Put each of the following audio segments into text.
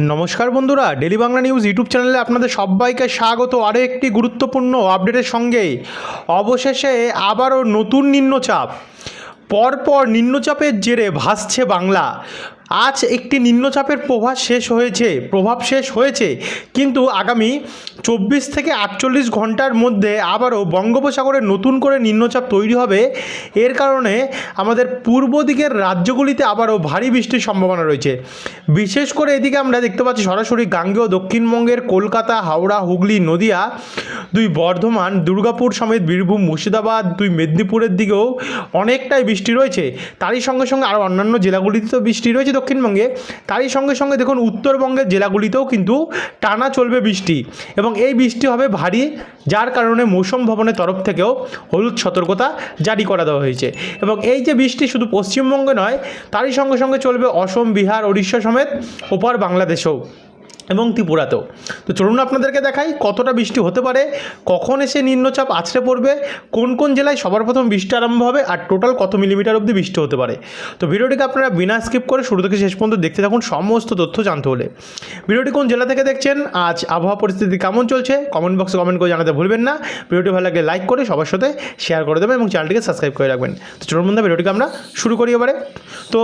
নমস্কার বন্ধুরা daily Bangla news YouTube চ্যানেলে আপনাদের সবাইকে স্বাগত। আরও একটি গুরুত্বপূর্ণ আপডেটের সঙ্গে অবশেষে আবারও নতুন নিম্নচাপ। পরপর নিম্নচাপের জেরে ভাসছে বাংলা। আজ একটি নিম্নচাপের প্রভাব শেষ হয়েছে, প্রভাব শেষ হয়েছে। কিন্তু আগামী চব্বিশ থেকে আটচল্লিশ ঘণ্টার মধ্যে আবারও বঙ্গোপসাগরে নতুন করে নিম্নচাপ তৈরি হবে। এর কারণে আমাদের পূর্ব দিকের রাজ্যগুলিতে আবারও ভারী বৃষ্টির সম্ভাবনা রয়েছে। বিশেষ করে এদিকে আমরা দেখতে পাচ্ছি সরাসরি গাঙ্গেয়, দক্ষিণবঙ্গের কলকাতা, হাওড়া, হুগলি, নদিয়া, দুই বর্ধমান, দুর্গাপুর সমেত বীরভূম, মুর্শিদাবাদ, দুই মেদিনীপুরের দিকেও অনেকটাই বৃষ্টি রয়েছে। তারই সঙ্গে সঙ্গে আরও অন্যান্য জেলাগুলিতে তো বৃষ্টি রয়েছে। দক্ষিণবঙ্গে, তারই সঙ্গে সঙ্গে দেখুন উত্তরবঙ্গের জেলাগুলিতেও কিন্তু টানা চলবে বৃষ্টি এবং এই বৃষ্টি হবে ভারী, যার কারণে মৌসুম ভবনের তরফ থেকেও হলুদ সতর্কতা জারি করা দেওয়া হয়েছে এবং এই যে বৃষ্টি শুধু পশ্চিমবঙ্গে নয়, তারই সঙ্গে সঙ্গে চলবে অসম, বিহার, ওড়িশা সমেত, ওপার বাংলাদেশেও। এবং ত্রিপুরাতেও। তো চলুন আপনাদেরকে দেখাই কতটা বৃষ্টি হতে পারে, কখন এসে নিম্নচাপ আছড়ে পড়বে, কোন কোন জেলায় সবার প্রথম বৃষ্টি আরম্ভ হবে, আর টোটাল কত মিলিমিটার অবধি বৃষ্টি হতে পারে। তো ভিডিওটিকে আপনারা বিনা স্কিপ করে শুরু থেকে শেষ পর্যন্ত দেখতে থাকুন সমস্ত তথ্য জানতে হলে। ভিডিওটি কোন জেলা থেকে দেখছেন, আজ আবহাওয়া পরিস্থিতি কেমন চলছে কমেন্ট বক্সে কমেন্ট করে জানাতে ভুলবেন না। ভিডিওটি ভালো লাগলে লাইক করে সবার সাথে শেয়ার করে দেবেন এবং চ্যানেলটিকে সাবস্ক্রাইব করে রাখবেন। তো চলুন বন্ধু ভিডিওটিকে আমরা শুরু করি এবারে। তো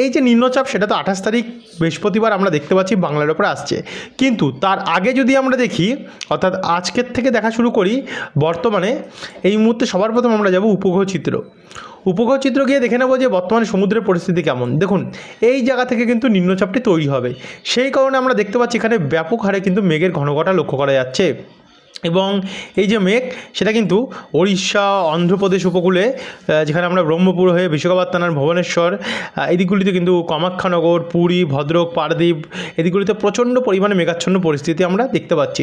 এই যে নিম্নচাপ, সেটা তো আঠাশ তারিখ বৃহস্পতিবার আমরা দেখতে পাচ্ছি, বাংলার ওপরে আসছে। কিন্তু তার আগে যদি আমরা দেখি, অর্থাৎ আজকের থেকে দেখা শুরু করি, বর্তমানে এই মুহূর্তে সবার প্রথম আমরা যাব উপগ্রহ চিত্র। উপগ্রহ চিত্র গিয়ে দেখে নেব যে বর্তমানে সমুদ্রের পরিস্থিতি কেমন। দেখুন, এই জায়গা থেকে কিন্তু নিম্নচাপটি তৈরি হবে। সেই কারণে আমরা দেখতে পাচ্ছি এখানে ব্যাপক হারে কিন্তু মেঘের ঘনঘটা লক্ষ্য করা যাচ্ছে। এবং এই যে মেঘ সেটা কিন্তু ওড়িশা অন্ধ্রপ্রদেশ উপকূলে যেখানে আমরা ব্রহ্মপুর হয়ে বিশ্বকাপাত্তানার ভুবনেশ্বর আহ, এই দিকগুলিতে কিন্তু কামাখ্যানগর পুরী ভদ্রক পারদ্বীপ এদিকগুলিতে প্রচণ্ড পরিমাণে মেঘাচ্ছন্ন পরিস্থিতি আমরা দেখতে পাচ্ছি।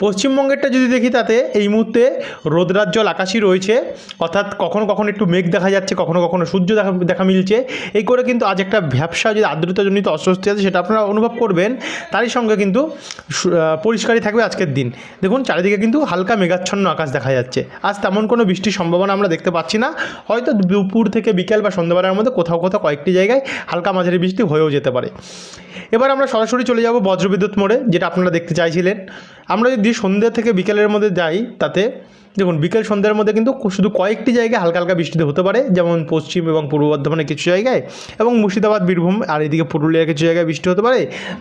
পশ্চিমবঙ্গেরটা যদি দেখি তাতে এই মুহূর্তে রোদরাজ্জল আকাশই রয়েছে অর্থাৎ কখনো কখনো একটু মেঘ দেখা যাচ্ছে কখনো কখনো সূর্য দেখা দেখা মিলছে। এই করে কিন্তু আজ একটা ভ্যাবসা যে আর্দ্রতাজনিত অস্বস্তি আছে সেটা আপনারা অনুভব করবেন। তারই সঙ্গে কিন্তু পরিষ্কারই থাকবে আজকের দিন। দেখুন চারিদিকে কিন্তু হালকা মেঘাচ্ছন্ন আকাশ দেখা যাচ্ছে। আজ তেমন কোনো বৃষ্টির সম্ভাবনা আমরা দেখতে পাচ্ছি না। হয়তো দুপুর থেকে বিকেল বা সন্ধ্যাবেলার মধ্যে কোথাও কোথাও কয়েকটি জায়গায় হালকা মাঝারি বৃষ্টি হয়েও যেতে পারে। এবার আমরা সরাসরি চলে যাব বজ্রবিদ্যুৎ মোড়ে, যেটা আপনারা দেখতে চাইছিলেন। আমরা যদি সন্ধ্যা থেকে বিকেলের মধ্যে যাই, তাতে দেখুন, বিকেল সন্ধ্যার মধ্যে কিন্তু শুধু কয়েকটি জায়গায় হালকা হালকা বৃষ্টিতে হতে পারে, যেমন পশ্চিম এবং পূর্ব বর্ধমানের কিছু জায়গায়, এবং মুর্শিদাবাদ, বীরভূম, আর এদিকে পুরুলিয়ার কিছু জায়গায় বৃষ্টি হতে পারে।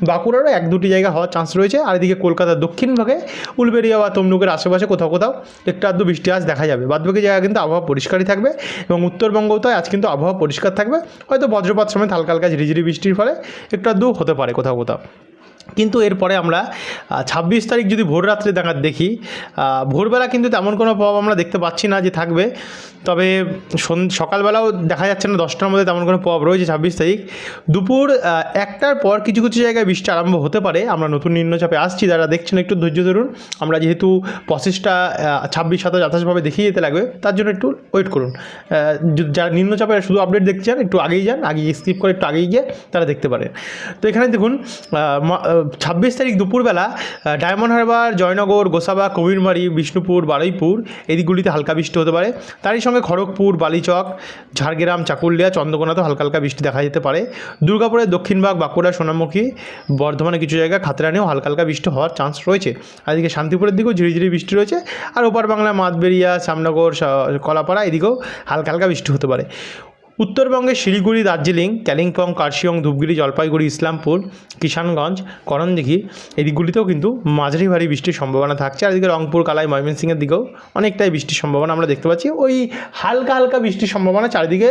বাঁকুড়ারও এক দুটি জায়গা হওয়ার চান্স রয়েছে, আর এদিকে কলকাতার দক্ষিণ ভাগে উলবেরিয়া বা তমলুকের আশেপাশে কোথাও কোথাও একটু আধটু বৃষ্টি আজ দেখা যাবে। বাদবাকি জায়গা কিন্তু আবহাওয়া পরিষ্কারই থাকবে, এবং উত্তরবঙ্গও তো আজ কিন্তু আবহাওয়া পরিষ্কার থাকবে। হয়তো বজ্রপাত সময় হালকা হালকা ঝিরিঝিরি বৃষ্টির ফলে একটু আধটু হতে পারে কোথাও কোথাও। কিন্তু এরপরে আমরা ছাব্বিশ তারিখ যদি ভোর রাত্রে দেখার দেখি ভোরবেলা কিন্তু তেমন কোনো প্রভাব আমরা দেখতে পাচ্ছি না যে থাকবে। তবে সকালবেলাও দেখা যাচ্ছে না, দশটার মধ্যে তেমন কোনো প্রভাব রয়েছে ছাব্বিশ তারিখ। দুপুর একটার পর কিছু কিছু জায়গায় বৃষ্টি আরম্ভ হতে পারে। আমরা নতুন নিম্নচাপে আসছি, যারা দেখছেন একটু ধৈর্য ধরুন। আমরা যেহেতু প্রসেসটা ছাব্বিশ, সাতাশ, আঠাশভাবে দেখিয়ে যেতে লাগবে, তার জন্য একটু ওয়েট করুন। যারা নিম্নচাপে শুধু আপডেট দেখতে চান একটু আগেই যান, আগে স্কিপ করে একটু আগেই গিয়ে তারা দেখতে পারেন। তো এখানে দেখুন ছাব্বিশ তারিখ দুপুরবেলা ডায়মন্ড হারবার, জয়নগর, গোসাবা, কবিরমারি, বিষ্ণুপুর, বারুইপুর, এই দিকগুলিতে হালকা বৃষ্টি হতে পারে। তারই সঙ্গে খড়গপুর, বালিচক, ঝাড়গ্রাম, চাকুলিয়া, চন্দ্রকোনাতেও হালকা হালকা বৃষ্টি দেখা যেতে পারে। দুর্গাপুরের দক্ষিণবাগ বাঁকুড়া, সোনামুখী বর্ধমানে কিছু জায়গায় খাতরানেও হালকা হালকা বৃষ্টি হওয়ার চান্স রয়েছে। আর এদিকে শান্তিপুরের দিকেও ঝিরিঝিরি বৃষ্টি রয়েছে। আর ওপার বাংলা মাতবেরিয়া, শ্যামনগর কলাপাড়া, এদিকেও হালকা হালকা বৃষ্টি হতে পারে। উত্তরবঙ্গে শিলিগুড়ি, দার্জিলিং, কালিম্পং, কার্শিয়ং, ধূপগুড়ি, জলপাইগুড়ি, ইসলামপুর, কিষানগঞ্জ করণদিঘি এদিকগুলিতেও দিকগুলিতেও কিন্তু মাঝারি ভারী বৃষ্টির সম্ভাবনা থাকছে। আর এদিকে রংপুর, কালাই, ময়মনসিংহের দিকেও অনেকটাই বৃষ্টির সম্ভাবনা আমরা দেখতে পাচ্ছি। ওই হালকা হালকা বৃষ্টির সম্ভাবনা চারিদিকে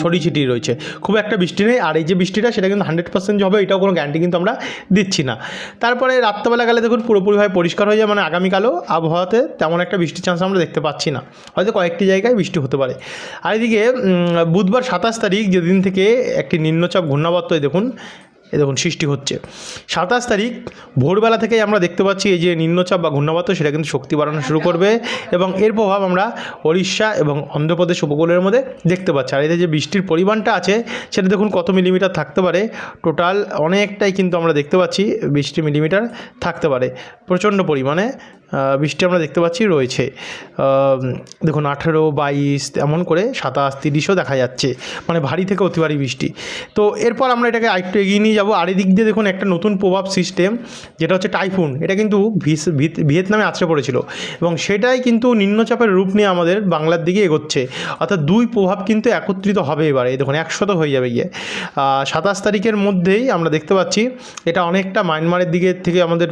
ছড়িয়ে ছিটিয়ে রয়েছে। খুব একটা বৃষ্টি নেই, আর এই যে বৃষ্টিটা সেটা কিন্তু হান্ড্রেড পার্সেন্ট হবে, এটাও কোনো গ্যারান্টি কিন্তু আমরা দিচ্ছি না। তারপরে রাত্রেবেলা গেলে দেখুন পুরোপুরিভাবে পরিষ্কার হয়ে যায় মানে আগামীকালও আবহাওয়াতে তেমন একটা বৃষ্টির চান্স আমরা দেখতে পাচ্ছি না। হয়তো কয়েকটি জায়গায় বৃষ্টি হতে পারে। আর এদিকে বুধবার সাতাশ তারিখ যেদিন থেকে একটি নিম্নচাপ ঘূর্ণাবর্ত দেখুন এই দেখুন, সৃষ্টি হচ্ছে। সাতাশ তারিখ, ভোরবেলা থেকেই আমরা দেখতে পাচ্ছি এই যে নিম্নচাপ বা ঘূর্ণাবর্ত, সেটা কিন্তু শক্তি বাড়ানো শুরু করবে এবং এর প্রভাব আমরা ওড়িশা এবং অন্ধ্রপ্রদেশ উপকূলের মধ্যে দেখতে পাচ্ছি। আর এতে যে বৃষ্টির পরিমাণটা আছে, সেটা দেখুন কত মিলিমিটার থাকতে পারে। টোটাল অনেকটাই কিন্তু আমরা দেখতে পাচ্ছি, বৃষ্টি মিলিমিটার থাকতে পারে। প্রচণ্ড পরিমাণে বৃষ্টি আমরা দেখতে পাচ্ছি রয়েছে। দেখুন, আঠেরো, বাইশ, এমন করে সাতাশ, তিরিশও দেখা যাচ্ছে। মানে ভারী থেকে অতি ভারী বৃষ্টি। তো এরপর আমরা এটাকে আরেকটু এগিয়ে নিয়ে যাব। আর এদিক দিয়ে দেখুন, একটা নতুন প্রভাব সিস্টেম যেটা হচ্ছে টাইফুন এটা কিন্তু ভিয়েতনামে আছড়ে পড়েছিল। এবং সেটাই কিন্তু নিম্নচাপের রূপ নিয়ে আমাদের বাংলার দিকে এগোচ্ছে। অর্থাৎ দুই প্রভাব কিন্তু একত্রিত হবে এবারে। দেখুন, একশত হয়ে যাবে গিয়ে। সাতাশ তারিখের মধ্যেই আমরা দেখতে পাচ্ছি, এটা অনেকটা মায়ানমারের দিকে থেকে আমাদের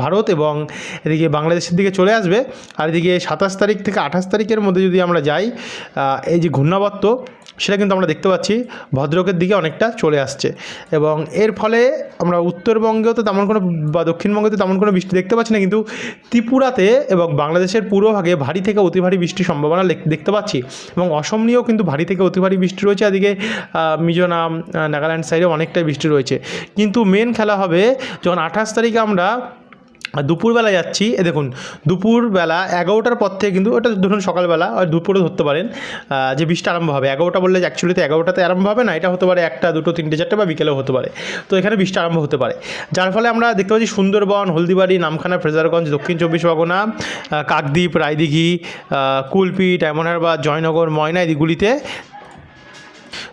ভারত এবং এদিকে বাংলাদেশের দিকে চলে আসবে। আর এদিকে সাতাশ তারিখ থেকে আঠাশ তারিখের মধ্যে যদি আমরা যাই এই যে ঘূর্ণাবর্ত, সেটা কিন্তু আমরা দেখতে পাচ্ছি, ভদ্রকের দিকে অনেকটা চলে আসছে। এবং এর ফলে আমরা উত্তরবঙ্গেও তো তেমন কোনো, বা দক্ষিণবঙ্গে তো তেমন কোনো বৃষ্টি দেখতে পাচ্ছি না, কিন্তু ত্রিপুরাতে এবং বাংলাদেশের পূর্বভাগে ভারী থেকে অতি ভারী বৃষ্টির সম্ভাবনা দেখতে পাচ্ছি। এবং অসম নিয়েও কিন্তু ভারী থেকে অতি ভারী বৃষ্টি রয়েছে, এদিকে মিজোরাম নাগাল্যান্ড সাইডে অনেকটাই বৃষ্টি রয়েছে। কিন্তু মেন খেলা হবে যখন আঠাশ তারিখে আমরা আর দুপুরবেলা যাচ্ছি, এ দেখুন, দুপুরবেলা এগারোটার পর থেকে কিন্তু ওটা ধরুন সকালবেলা, আর দুপুরে ধরতে পারেন যে বৃষ্টি আরম্ভ হবে। এগারোটা বললে অ্যাকচুয়ালি তো এগারোটাতে আরম্ভ হবে না, এটা হতে পারে একটা, দুটো, তিনটে, চারটে বা বিকেলেও হতে পারে। তো এখানে বৃষ্টি আরম্ভ হতে পারে। যার ফলে আমরা দেখতে পাচ্ছি সুন্দরবন, হলদিবাড়ি, নামখানা, ফ্রেজারগঞ্জ, দক্ষিণ চব্বিশ পরগনা কাকদ্বীপ, রায়দিঘি কুলপি ডায়মন্ডহারবার জয়নগর, ময়না এদিকগুলিতে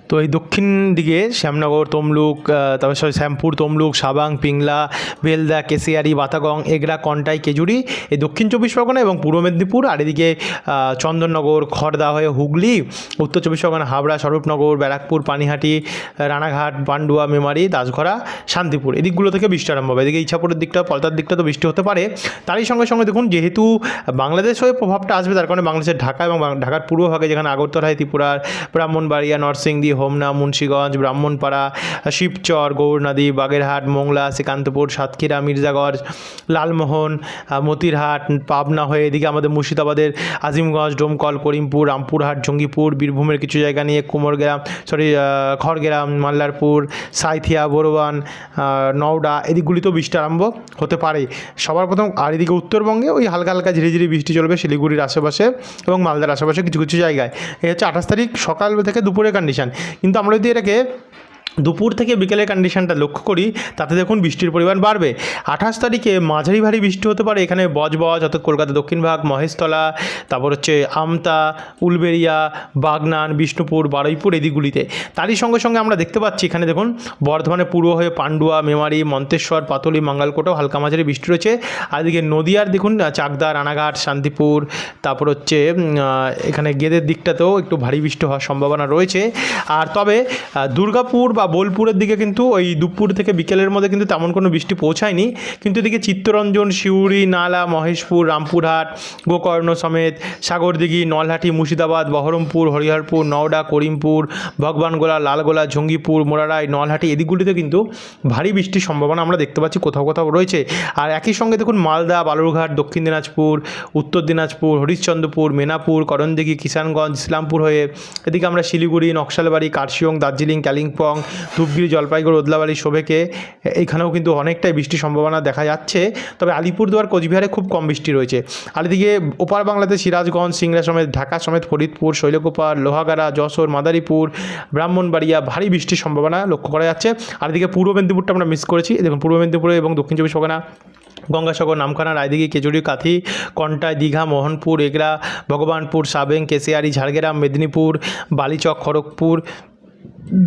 তো এই দক্ষিণ দিকে শ্যামনগর, তমলুক তারপর সরি শ্যামপুর, তমলুক, সাবাং, পিংলা, বেলদা, কেশিয়ারি, বাতাগং, এগরা, কন্টাই, কেজুরি এই দক্ষিণ চব্বিশ পরগনা এবং পূর্ব মেদিনীপুর আর এদিকে চন্দননগর খড়দা হয়ে হুগলি, উত্তর চব্বিশ পরগনা, হাবড়া, স্বরূপনগর, ব্যারাকপুর, পানিহাটি, রানাঘাট পান্ডুয়া মেমারি, দাসঘরা, শান্তিপুর। এদিকগুলো থেকে বৃষ্টি আরম্ভ হবে। এদিকে ইচ্ছাপুরের দিকটা, পলতার দিকটা তো বৃষ্টি হতে পারে। তারই সঙ্গে সঙ্গে দেখুন, যেহেতু বাংলাদেশ হয়ে প্রভাবটা আসবে, তার কারণে বাংলাদেশের ঢাকা এবং ঢাকার পূর্বভাগে যেখানে আগরতলায় ত্রিপুরার ব্রাহ্মণবাড়িয়া, নরসিংদী হোমনা মুন্সীগঞ্জ ব্রাহ্মণপাড়া শিবচর গৌরনদী বাগেরহাট মোংলা শ্রীকান্তপুর সাতক্ষীরা মির্জাগঞ্জ লালমোহন মতিরহাট পাবনা হয়ে এদিকে আমাদের মুর্শিদাবাদের আজিমগঞ্জ ডোমকল করিমপুর রামপুরহাট জঙ্গিপুর বীরভূমের কিছু জায়গা নিয়ে কুমোরগ্রাম সরি খড়গ্রাম মাল্লারপুর সাইথিয়া আহ, নওডা এদিকগুলিতেও বৃষ্টি আরম্ভ হতে পারে। সবার প্রথম আর এদিকে উত্তরবঙ্গে ওই হালকা হালকা ঝিরি ঝিরি বৃষ্টি চলবে শিলিগুড়ির আশেপাশে এবং মালদার আশেপাশে কিছু কিছু জায়গায়। এই হচ্ছে আঠাশ তারিখ সকাল থেকে দুপুরের কন্ডিশন কিন্তু আমরা যদি এটাকে দুপুর থেকে বিকেলের কন্ডিশনটা লক্ষ্য করি, তাতে দেখুন বৃষ্টির পরিমাণ বাড়বে। আঠাশ তারিখে মাঝারি ভারী বৃষ্টি হতে পারে, এখানে বজবজ, অর্থাৎ কলকাতা, দক্ষিণ ভাগ, মহেশতলা, তারপর হচ্ছে আমতা উলবেরিয়া বাগনান, বিষ্ণুপুর, বারুইপুর এদিকগুলিতে তারই সঙ্গে সঙ্গে আমরা দেখতে পাচ্ছি, এখানে দেখুন বর্ধমানে পূর্ব হয়ে পান্ডুয়া, মেমারি, মন্তেশ্বর, পাতলি, মাঙ্গালকোটেও হালকা মাঝারি বৃষ্টি রয়েছে। আর এদিকে নদিয়ার দেখুন, চাকদা, রানাঘাট, শান্তিপুর, তারপর হচ্ছে এখানে গেদের দিকটাতেও একটু ভারী বৃষ্টি হওয়ার সম্ভাবনা রয়েছে। আর তবে দুর্গাপুর বা বোলপুরের দিকে কিন্তু ওই দুপুর থেকে বিকেলের মধ্যে কিন্তু তেমন কোনো বৃষ্টি পৌঁছায়নি। কিন্তু এদিকে চিত্তরঞ্জন, সিউড়ি, নালা, মহেশপুর, রামপুরহাট, গোকর্ণ সমেত, সাগরদিঘি, নলহাটি, মুর্শিদাবাদ, বহরমপুর, হরিহরপুর, নওডা, করিমপুর, ভগবানগোলা, লালগোলা, জঙ্গিপুর, মোরারাই, নলহাটি এদিকগুলিতে কিন্তু ভারী বৃষ্টির সম্ভাবনা আমরা দেখতে পাচ্ছি, কোথাও কোথাও রয়েছে। আর একই সঙ্গে দেখুন মালদা, বালুরঘাট, দক্ষিণ দিনাজপুর, উত্তর দিনাজপুর, হরিশ্চন্দ্রপুর, মেনাপুর, করণদিঘি, কিষানগঞ্জ, ইসলামপুর হয়ে এদিকে আমরা শিলিগুড়ি, নকশালবাড়ি, কার্শিয়ং, দার্জিলিং কালিম্পং ধূপগিরি জলপাইগুড়ি ওদলাবাড়ি শোভেকে, এখানেও কিন্তু অনেকটাই বৃষ্টির সম্ভাবনা দেখা যাচ্ছে। তবে আলিপুরদুয়ার, কোচবিহারে খুব কম বৃষ্টি রয়েছে। আর এদিকে ওপার বাংলাতে সিরাজগঞ্জ, সিংড়া সমেত, ঢাকা সমেত, ফরিদপুর শৈলকুপার লোহাগাড়া, যশোর, মাদারীপুর, ব্রাহ্মণবাড়িয়া ভারী বৃষ্টির সম্ভাবনা লক্ষ্য করা যাচ্ছে। আর পূর্ব মেদিনীপুরটা আমরা মিস করেছি। দেখুন, পূর্ব মেদিনীপুরে এবং দক্ষিণ চব্বিশ পরগনা, গঙ্গাসাগর, নামখানা, রায়দিঘি কেজুরি কাথি, কন্টাই, দীঘা, মোহনপুর, এগরা, ভগবানপুর, সাবেং, কেশিয়ারি, ঝাড়গ্রাম, মেদিনীপুর, বালিচক, খড়গপুর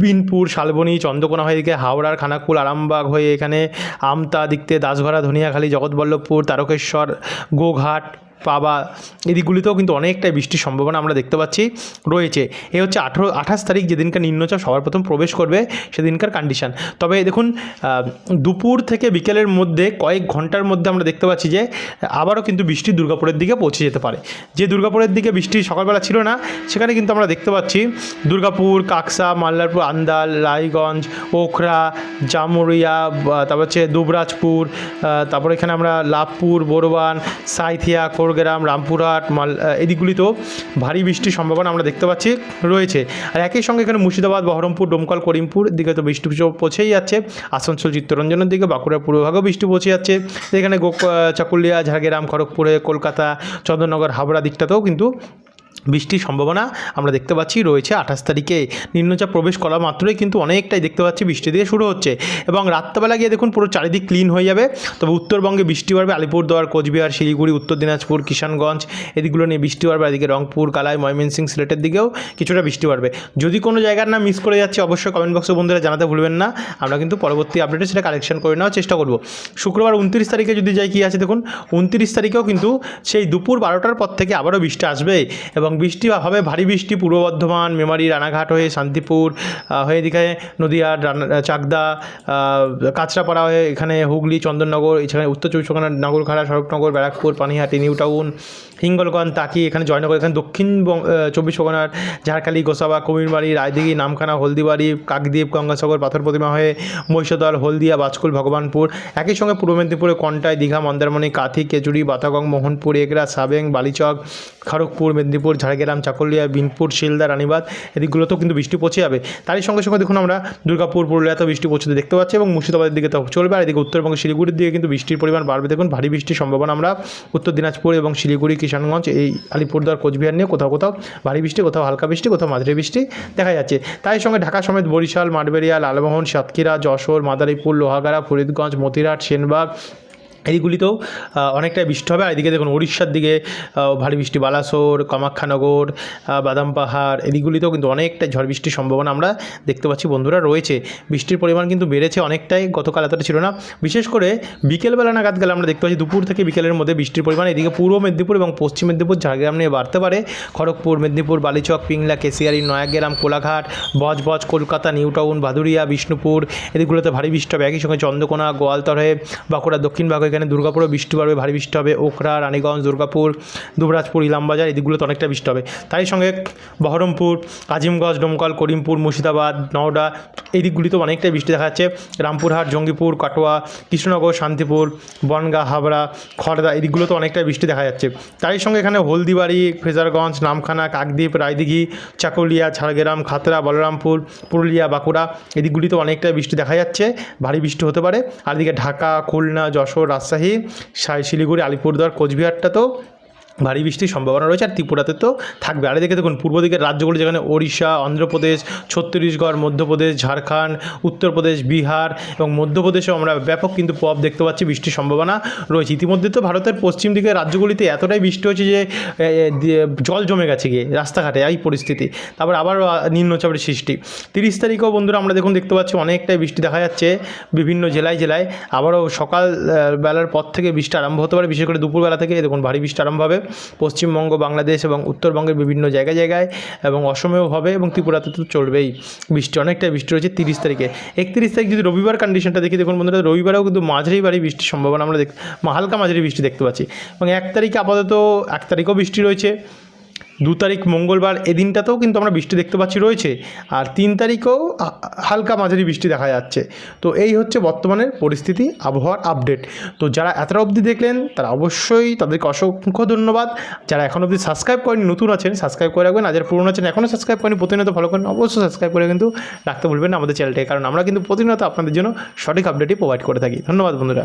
বিনপুর, শালবনী, চন্দ্রকোনা হয়ে এদিকে হাওড়ার খানাকুল, আরামবাগ হয়ে এখানে আমতা দিকতে দাসঘরা, ধনিয়াখালী, জগৎবল্লভপুর, তারকেশ্বর, গোঘাট পাবা এদিকগুলিতেও কিন্তু অনেকটাই বৃষ্টির সম্ভাবনা আমরা দেখতে পাচ্ছি, রয়েছে। এ হচ্ছে আঠেরো, আঠাশ তারিখ যেদিনকার নিম্নচাপ সবার প্রথম প্রবেশ করবে, সেদিনকার কন্ডিশন তবে দেখুন দুপুর থেকে বিকেলের মধ্যে কয়েক ঘণ্টার মধ্যে আমরা দেখতে পাচ্ছি যে, আবারও কিন্তু বৃষ্টি দুর্গাপুরের দিকে পৌঁছে যেতে পারে। যে দুর্গাপুরের দিকে বৃষ্টি সকালবেলা ছিল না, সেখানে কিন্তু আমরা দেখতে পাচ্ছি দুর্গাপুর, কাকসা, মাল্লারপুর, আন্দাল, রায়গঞ্জ, ওখরা জামুরিয়া তারপর হচ্ছে দুবরাজপুর তারপর এখানে আমরা লাভপুর বোরবান সাইথিয়া কোরগ্রাম রামপুরহাট, মাল এদিকগুলিতেও ভারী বৃষ্টির সম্ভাবনা আমরা দেখতে পাচ্ছি, রয়েছে। আর একই সঙ্গে এখানে মুর্শিদাবাদ, বহরমপুর, ডোমকল, করিমপুর দিকে তো বৃষ্টি পৌঁছেই যাচ্ছে। আসানসোল, চিত্তরঞ্জনের দিকে বাঁকুড়ার পূর্বভাগেও বৃষ্টি পৌঁছে যাচ্ছে। এখানে গোক চাকুলিয়া, ঝাড়গ্রাম, খড়গপুরে, কলকাতা, চন্দ্রনগর হাবড়া দিকটাতেও কিন্তু বৃষ্টির সম্ভাবনা আমরা দেখতে পাচ্ছি, রয়েছে আঠাশ তারিখে। নিম্নচাপ প্রবেশ করা মাত্রই কিন্তু অনেকটাই দেখতে পাচ্ছি বৃষ্টি দিয়ে শুরু হচ্ছে। এবং রাত্রেবেলা গিয়ে দেখুন পুরো চারিদিক ক্লিন হয়ে যাবে। তবে উত্তরবঙ্গে বৃষ্টি বাড়বে আলিপুরদুয়ার, কোচবিহার, শিলিগুড়ি, উত্তর দিনাজপুর, কিষানগঞ্জ, এদিকগুলো নিয়ে বৃষ্টি বাড়বে। এদিকে রংপুর, কালাই ময়মনসিং সিলেটের দিকেও কিছুটা বৃষ্টি বাড়বে। যদি কোনো জায়গার নাম মিস করে যাচ্ছে, অবশ্যই কমেন্ট বক্সে বন্ধুরা জানাতে ভুলবেন না। আমরা কিন্তু পরবর্তী আপডেটে সেটা কালেকশন করে নেওয়ার চেষ্টা করব। শুক্রবার উনত্রিশ তারিখে যদি যাই, কী আছে দেখুন? উনত্রিশ তারিখেও কিন্তু সেই দুপুর বারোটার পর থেকে আবারও বৃষ্টি আসবে। এবং বৃষ্টি হবে ভারী বৃষ্টি, পূর্ব বর্ধমান, মেমারি, রানাঘাট হয়ে শান্তিপুর হয়ে এদিকে নদীয়ার চাকদা কাঁচরাপাড়া হয়ে এখানে হুগলি, চন্দননগর এখানে উত্তর চব্বিশ পরগনা, নগরখাড়া, সড়কনগর, ব্যারাকপুর, পানিহাটি নিউ টাউন হিঙ্গলগঞ্জ, তাকি, এখানে জয়নগর, এখানে দক্ষিণ চব্বিশ পরগনার ঝাড়খালি, গোসাবা, কুমিরবাড়ি, রায়দিঘি, নামখানা, হলদিবাড়ি, কাকদ্বীপ, গঙ্গাসাগর, পাথর প্রতিমা হয়ে মহিষদল, হলদিয়া, বাজকুল, ভগবানপুর। একই সঙ্গে পূর্ব মেদিনীপুরে কন্টাই, দীঘা, মন্দারমণি, কাথি কেচুরি বাতাগং, মোহনপুর, এগরা, সাবেং, বালিচক, খড়গপুর, মেদিনীপুর, ঝাড়গ্রাম, চাকুলিয়া, বিনপুর, শিলদা রানীবাদ এদিকগুলোতেও কিন্তু বৃষ্টি পৌঁছে যাবে। তারই সঙ্গে সঙ্গে দেখুন আমরা দুর্গাপুর, পুরুলিয়াতেও বৃষ্টি পৌঁছতে দেখতে পাচ্ছি এবং মুর্শিদাবাদের দিকে তো চলবে। আর এদিকে উত্তরবঙ্গ শিলিগুড়ির দিকে কিন্তু বৃষ্টির পরিমাণ বাড়বে। দেখুন, ভারী বৃষ্টির সম্ভাবনা আমরা উত্তর দিনাজপুর এবং শিলিগুড়ি কিষানগঞ্জ, এই আলিপুরদুয়ার, কোচবিহার নিয়ে কোথাও কোথাও ভারী বৃষ্টি, কোথাও হালকা বৃষ্টি, কোথাও মাঝারি বৃষ্টি দেখা যাচ্ছে। তাই সঙ্গে ঢাকা সমেত বরিশাল, মাঠবেড়িয়া, লালমোহন, সাতক্ষীরা, যশোর, মাদারীপুর, লোহাগাড়া, ফরিদগঞ্জ মতিরাট সেনবাগ এইগুলিতেও আহ, অনেকটাই বৃষ্টি হবে। আর এদিকে দেখুন উড়িষ্যার দিকে ভারী বৃষ্টি বালাসোর কামাখ্যানগর বাদাম পাহাড় এদিকগুলিতেও কিন্তু অনেকটাই ঝড় বৃষ্টির সম্ভাবনা আমরা দেখতে পাচ্ছি। বন্ধুরা রয়েছে। বৃষ্টির পরিমাণ কিন্তু বেড়েছে অনেকটাই গতকাল এতটা ছিল না। বিশেষ করে বিকেলবেলা নাগাদ গেলে আমরা দেখতে পাচ্ছি দুপুর থেকে বিকেলের মধ্যে বৃষ্টির পরিমাণ এদিকে পূর্ব মেদিনীপুর এবং পশ্চিম মেদিনীপুর ঝাড়গ্রাম নিয়ে বাড়তে পারে। খড়গপুর মেদিনীপুর বালিচক পিংলা কেশিয়ারি নয়াগ্রাম কোলাঘাট বজবজ কলকাতা নিউ টাউন ভাদুরিয়া বিষ্ণুপুর এদিকগুলোতে ভারী বৃষ্টি হবে। একই সঙ্গে চন্দ্রকোনা গোয়ালতর হয়ে বাঁকুড়া দক্ষিণ ভাগ এখানে দুর্গাপুরে বৃষ্টি বাড়বে ভারী বৃষ্টি হবে। ওখরা, রানীগঞ্জ, দুর্গাপুর, দুবরাজপুর, ইলামবাজার এদিকগুলোতে অনেকটা বৃষ্টি হবে। তাই সঙ্গে বহরমপুর, আজিমগঞ্জ ডোমকল করিমপুর, মুর্শিদাবাদ, নওডা এই দিকগুলিতেও অনেকটাই বৃষ্টি দেখা যাচ্ছে। রামপুরহাট, জঙ্গিপুর, কাটোয়া, কৃষ্ণনগর, শান্তিপুর, বনগাঁ, হাবড়া খড়দা এই দিকগুলোতে অনেকটাই বৃষ্টি দেখা যাচ্ছে। তারই সঙ্গে এখানে হলদিবাড়ি, ফ্রেজারগঞ্জ, নামখানা, কাকদ্বীপ, রায়দিঘি, চাকুলিয়া, ঝাড়গ্রাম, খাতড়া, বলরামপুর, পুরুলিয়া, বাঁকুড়া এদিকগুলিতে অনেকটাই বৃষ্টি দেখা যাচ্ছে। ভারী বৃষ্টি হতে পারে। আর এদিকে ঢাকা, খুলনা, যশোর রাজশাহী সাই- শিলিগুড়ি আলিপুরদুয়ার কোচবিহারটাতেও ভারী বৃষ্টির সম্ভাবনা রয়েছে, আর ত্রিপুরাতে তো থাকবে। আর এদিকে দেখুন, পূর্ব দিকের রাজ্যগুলি যেখানে ওড়িশা, অন্ধ্রপ্রদেশ, ছত্তিশগড়, মধ্যপ্রদেশ, ঝাড়খণ্ড, উত্তরপ্রদেশ, বিহার এবং মধ্যপ্রদেশেও আমরা ব্যাপক কিন্তু পপ দেখতে পাচ্ছি, বৃষ্টির সম্ভাবনা রয়েছে। ইতিমধ্যে তো ভারতের পশ্চিম দিকের রাজ্যগুলিতে এতটাই বৃষ্টি হচ্ছে যে জল জমে গেছে গিয়ে রাস্তাঘাটে, এই পরিস্থিতি। তারপর আবার নিম্নচাপের সৃষ্টি। তিরিশ তারিখেও বন্ধুরা আমরা দেখুন, দেখতে পাচ্ছি অনেকটাই বৃষ্টি দেখা যাচ্ছে বিভিন্ন জেলায় জেলায়। আবারও সকাল বেলার পর থেকে বৃষ্টি আরম্ভ হতে পারে, বিশেষ করে দুপুরবেলা থেকে দেখুন, ভারী বৃষ্টি আরম্ভ হবে। পশ্চিমবঙ্গ, বাংলাদেশ এবং উত্তরবঙ্গের বিভিন্ন জায়গায় জায়গায় এবং অসমেও হবে এবং ত্রিপুরাতে তো চলবেই। বৃষ্টি অনেকটাই বৃষ্টি রয়েছে তিরিশ তারিখে। একত্রিশ তারিখ যদি রবিবার কন্ডিশনটা দেখি, দেখুন বন্ধুরা, রবিবারেও কিন্তু মাঝারি বাড়ি বৃষ্টির সম্ভাবনা আমরা দেখ হালকা মাঝারি বৃষ্টি দেখতে পাচ্ছি। এবং এক তারিখে আপাতত এক তারিখও বৃষ্টি রয়েছে। দু তারিখ মঙ্গলবার এদিনটাতেও কিন্তু আমরা বৃষ্টি দেখতে পাচ্ছি, রয়েছে। আর তিন তারিখেও হালকা মাঝারি বৃষ্টি দেখা যাচ্ছে। তো এই হচ্ছে বর্তমানের পরিস্থিতি, আবহাওয়ার আপডেট। তো যারা এতটা অবধি দেখলেন, তারা অবশ্যই তাদেরকে অসংখ্য ধন্যবাদ। যারা এখন অবধি সাবস্ক্রাইব করেন নতুন আছেন, সাবস্ক্রাইব করে রাখবেন। আর যারা পুরনো আছেন এখনও সাবস্ক্রাইব করেন প্রতিনিয়ত ফলো করেন। অবশ্যই সাবস্ক্রাইব করে কিন্তু রাখতে ভুলবেন না আমাদের চ্যানেলটাকে কারণ আমরা কিন্তু প্রতিনিয়ত আপনাদের জন্য সঠিক আপডেটই প্রোভাইড করে থাকি। ধন্যবাদ বন্ধুরা।